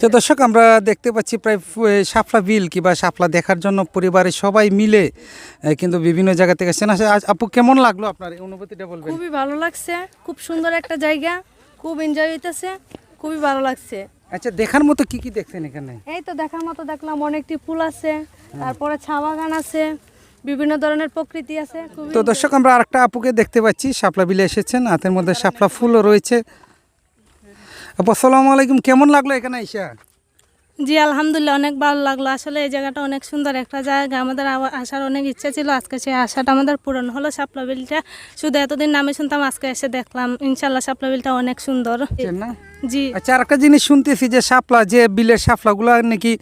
তো দর্শক আমরা দেখতে পাচ্ছি প্রায় শাপলা বিল কিংবা শাপলা দেখার জন্য পরিবারের সবাই মিলে কিন্তু বিভিন্ন জায়গা থেকে এসেছেন আচ্ছা, আজ আপু কেমন লাগল আপনার অনুভূতিটা বলবেন? খুবই ভালো লাগছে খুব সুন্দর একটা জায়গা খুব এনজয় হইতেছে খুবই ভালো লাগছে। আচ্ছা দেখার মতো কি কি দেখছেন এখানে? এই তো দেখার মতো দেখলাম অনেকটি ফুল আছে তারপরে চা বাগান আছে বিভিন্ন ধরনের প্রকৃতি আছে তো দর্শক আমরা আরেকটা আপুকে দেখতে পাচ্ছি শাপলা বিলে এসেছেন হাতের মধ্যে শাপলা ফুলও রয়েছে। আপু আসসালামু আলাইকুম। কেমন লাগল এখানে আইসা? জি আলহামদুলিল্লাহ অনেক ভালো লাগল। আসলে এই জায়গাটা অনেক সুন্দর একটা জায়গা। আমাদের আসার অনেক ইচ্ছা ছিল। আজকে সেই আশাটা আমাদের পূরণ হলো। শাপলা বিলটা শুধু এতদিন নামে শুনতাম আজকে এসে দেখলাম। ইনশাল্লাহ শাপলা বিলটা অনেক সুন্দর। না? জি। আচ্ছা আরেকটা জিনিস শুনতেছি যে শাপলা যে বিলের শাপলাগুলো নাকি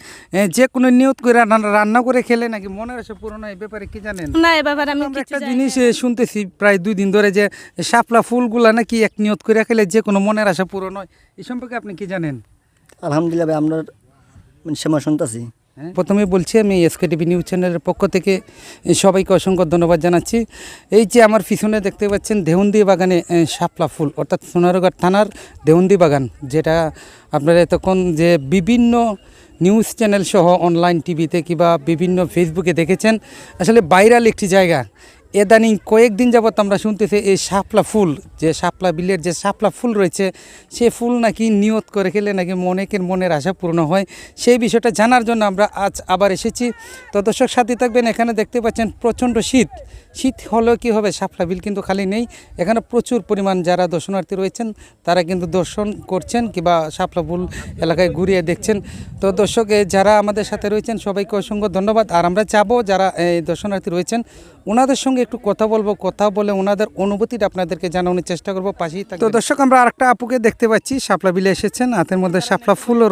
যে কোনো নিয়ত করে রান্না রান্না করে খেলে নাকি মনের আশা পূরণ হয়? এই ব্যাপারে কি জানেন? না এ ব্যাপারে আমি একটা জিনিস শুনতেছি প্রায় দুই দিন ধরে যে শাপলা ফুলগুলা নাকি এক নিয়ত করে খেলে যে কোনো মনের আশা পূরণ হয়। এই সম্পর্কে আপনি কি জানেন? আলহামদুলিল্লাহ আমরা মানে সেমা শুনতেছি। হ্যাঁ? প্রথমে বলছি, আমি এসকে টিভি নিউজ চ্যানেলের পক্ষ থেকে সবাইকে অসংখ্য ধন্যবাদ জানাচ্ছি। এই যে আমার পিছনে দেখতে পাচ্ছেন দেহন্দি বাগানে শাপলা ফুল, অর্থাৎ সোনারগড় থানার দেহন্দি বাগান, যেটা আপনারা এতক্ষণ যে বিভিন্ন নিউজ চ্যানেল সহ অনলাইন টিভিতে কিংবা বিভিন্ন ফেসবুকে দেখেছেন। আসলে ভাইরাল একটি জায়গা। এদানিং কয়েকদিন যাবৎ আমরা শুনতেছি এই শাপলা ফুল, যে শাপলা বিলের যে শাপলা ফুল রয়েছে, সে ফুল নাকি নিয়ত করে খেলে নাকি অনেকের মনের আশা পূর্ণ হয়, সেই বিষয়টা জানার জন্য আমরা আজ আবার এসেছি। তো দর্শক, সাথে থাকবেন, এখানে দেখতে পাচ্ছেন প্রচণ্ড শীত। শীত হলেও কী হবে? শাপলা বিল কিন্তু খালি নেই। এখানে প্রচুর পরিমাণ যারা দর্শনার্থী রয়েছেন, তারা কিন্তু দর্শন করছেন কিংবা শাপলা ফুল এলাকায় ঘুরিয়ে দেখছেন। তো দর্শক যারা আমাদের সাথে রয়েছেন, সবাইকে অসংখ্য ধন্যবাদ। আর আমরা চাবো যারা এই দর্শনার্থী রয়েছেন, ওনাদের সঙ্গে একটু কথা বলব, কথা বলে ওনাদের অনুভূতিটা আপনাদেরকে জানানোর চেষ্টা করব, পাশেই তো দর্শক, আমরা আরেকটা আপুকে দেখতে পাচ্ছি, শাপলা বিলে এসেছেন, হাতের মধ্যে শাপলা ফুলও